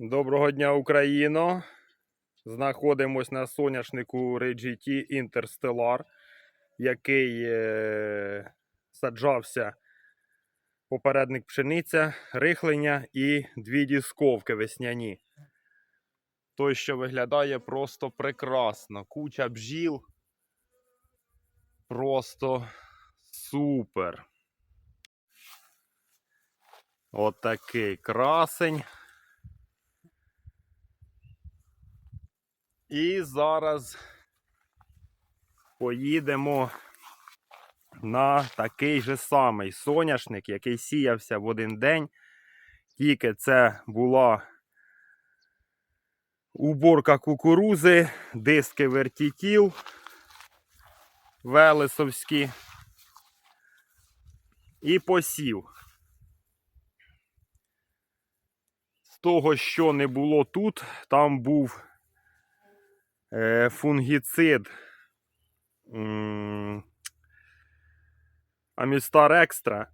Доброго дня, Україно! Знаходимось на соняшнику RGT Interstellar, який е, саджався попередник пшениця, рихлення і дві дісковки весняні. Той, що виглядає просто прекрасно. Куча бджіл. Просто супер. Отакий красень. І зараз поїдемо на такий же самий соняшник, який сіявся в один день. Тільки це була уборка кукурузи, диски вертітіл велесовські і посів. З того, що не було тут, там був фунгіцид Амістар Екстра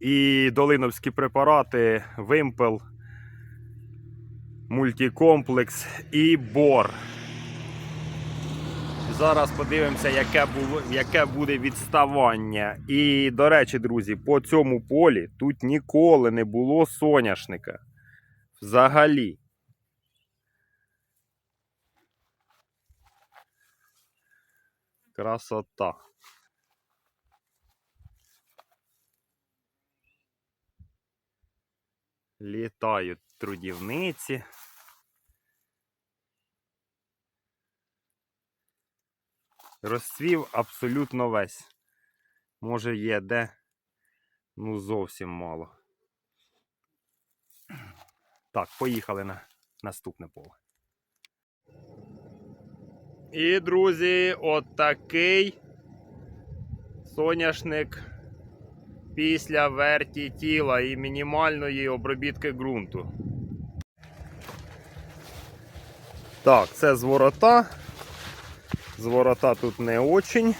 і долиновські препарати Вимпел, Мультикомплекс і Бор. Зараз подивимося, яке, було, яке буде відставання. І, до речі, друзі, по цьому полі тут ніколи не було соняшника. Взагалі. Красота. Літають трудівниці. Розцвів абсолютно весь. Може є де, ну зовсім мало. Так, поїхали на наступне поле. І, друзі, от такий соняшник після верті тіла і мінімальної обробітки ґрунту. Так, це зворота. Зворота тут не очень.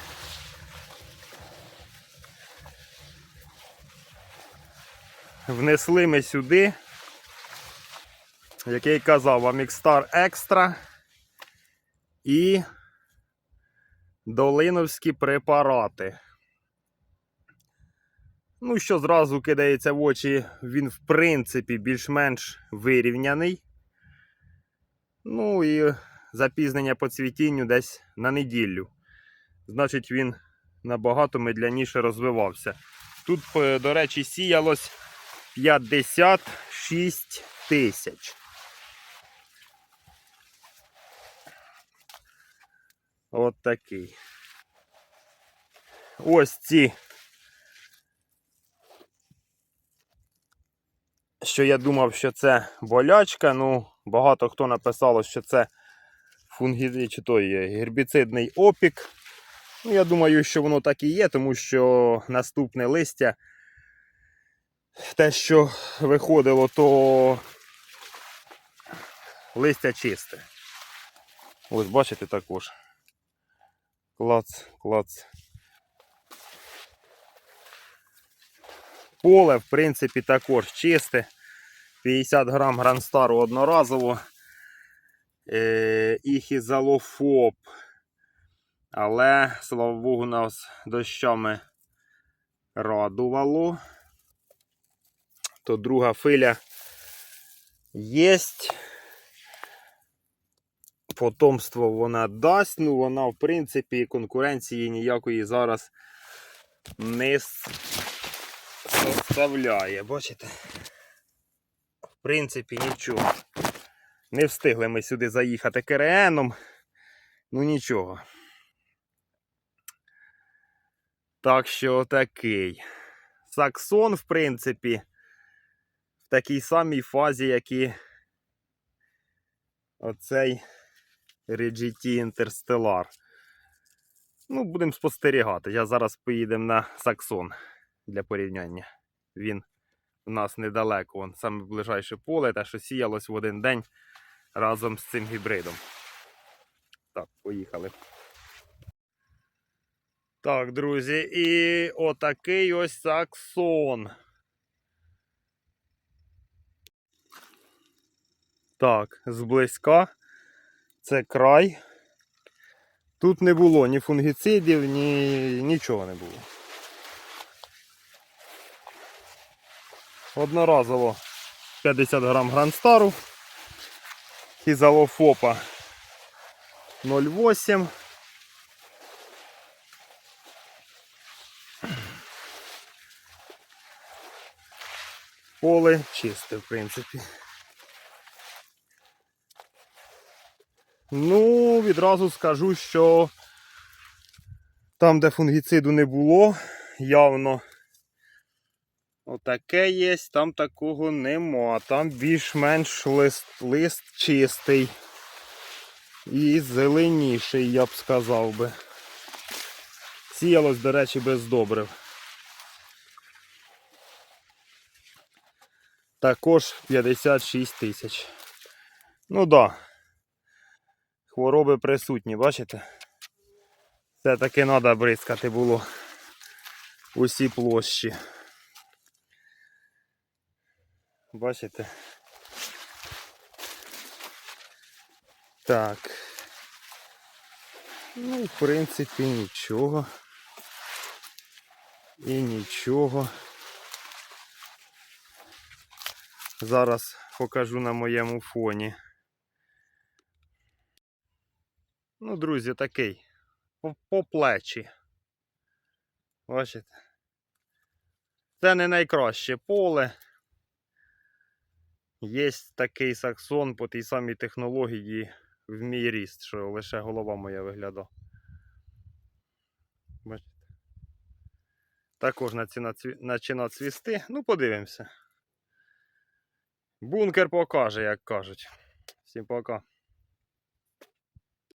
Внесли ми сюди, як я й казав, Амікстар Екстра і долиновські препарати. Ну, що зразу кидається в очі, він, в принципі, більш-менш вирівняний. Ну і запізнення по цвітінню десь на неділю. Значить, він набагато медляніше розвивався. Тут, е, до речі, сіялось 56 тисяч. От такий. Ось ці. Що я думав, що це болячка. Ну, багато хто написало, що це фунгіди, чи той гербіцидний опік. Ну, я думаю, що воно так і є, тому що наступне листя, те, що виходило, то листя чисте. Ось бачите також. Клац, клац. Поле, в принципі, також чисте. 50 грам гранстару одноразово. Е, іхізалофоб. Але, слава Богу, нас дощами радувало. То друга филя єсть. Потомство вона дасть, ну вона, в принципі, конкуренції ніякої зараз не составляє. Бачите? В принципі, нічого. Не встигли ми сюди заїхати КРНом. Ну нічого. Так що такий. Саксон, в принципі, в такій самій фазі, як і оцей RGT Interstellar. Ну, будемо спостерігати. Я зараз поїдемо на Саксон для порівняння. Він у нас недалеко. Вон саме ближайше поле, те, що сіялось в один день разом з цим гібридом. Так, поїхали. Так, друзі, і отакий ось саксон. Так, зблизька. Це край. Тут не було ні фунгіцидів, ні нічого не було. Одноразово 50 грам гранстару. Хізалофопа 0,8. Поле чисте, в принципі. Ну, відразу скажу, що там, де фунгіциду не було, явно отаке є, там такого нема. Там більш-менш лист, лист чистий і зеленіший, я б сказав би. Сіялось, до речі, без добрив. Також 56 тисяч. Ну так. Да. Хвороби присутні, бачите? Це таки треба бризкати було усі площі. Бачите? Так. Ну, в принципі, нічого. І нічого. Зараз покажу на моєму фоні. Ну, друзі, такий. По, по плечі. Бачите? Це не найкраще поле. Є такий саксон по тій самій технології в мій ріст, що лише голова моя виглядає. Бачите? Також почина цвісти. Ну, подивимося. Бункер покаже, як кажуть. Всім пока.